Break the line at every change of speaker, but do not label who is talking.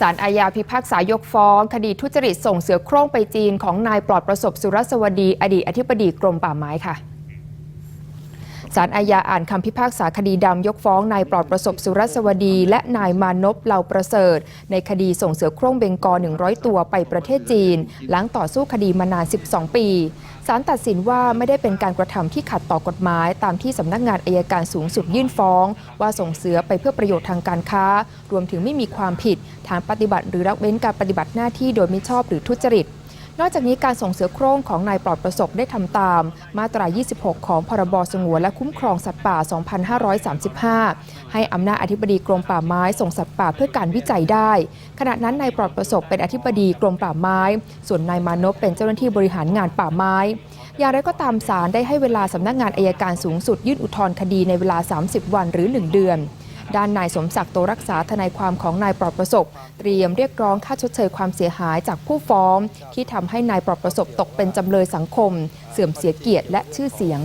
ศาลอาญาพิพากษายกฟ้อง คดีทุจริตส่งเสือโคร่งไปจีนของนายปลอดประสบสุรสวดี อดีตอธิบดีกรมป่าไม้ค่ะ ศาลอาญาอ่านคำพิพากษาคดีดำยกฟ้องนายปลอดประสบสุรสวดี และนายมานพเหล่าประเสริฐ ในคดีส่งเสือโคร่งเบงกอ 100 ตัวไปประเทศจีน หลังต่อสู้คดีมานาน 12 ปีศาลตัดสินว่าไม่ได้เป็นการกระทำที่ขัดต่อกฎหมาย ตามที่สำนักงานอายการสูงสุดยื่นฟ้อง ว่าส่งเสือไปเพื่อประโยชน์ทางการค้า รวมถึงไม่มีความผิด ฐานปฏิบัติหรือละเว้นการปฏิบัติหน้าที่โดยมิชอบหรือทุจริต นอกจากนี้การส่งเสือโคร่งของนายปลอดประสบได้ทำตาม มาตรา 26 ของพรบสงวนและคุ้มครองสัตว์ป่า 2535 ให้อำนาจอธิบดีกรมป่าไม้ส่งสัตว์ป่าเพื่อการวิจัยได้ ขณะนั้นนายปลอดประสบเป็นอธิบดีกรมป่าไม้ ส่วนนายมานพเป็นเจ้าหน้าที่บริหารงานป่าไม้ อย่างไรก็ตามศาลได้ให้เวลาสำนักงานอายการสูงสุดยื่นอุทธรณ์คดีในเวลา 30 วันหรือ 1 เดือน ด้านนายสมศักดิ์โตรักษาทนายความของนายปลอดประสบ เตรียมเรียกร้องค่าชดเชยความเสียหายจากผู้ฟ้อง ที่ทำให้นายปลอดประสบตกเป็นจำเลยสังคม เสื่อมเสียเกียรติและชื่อเสียง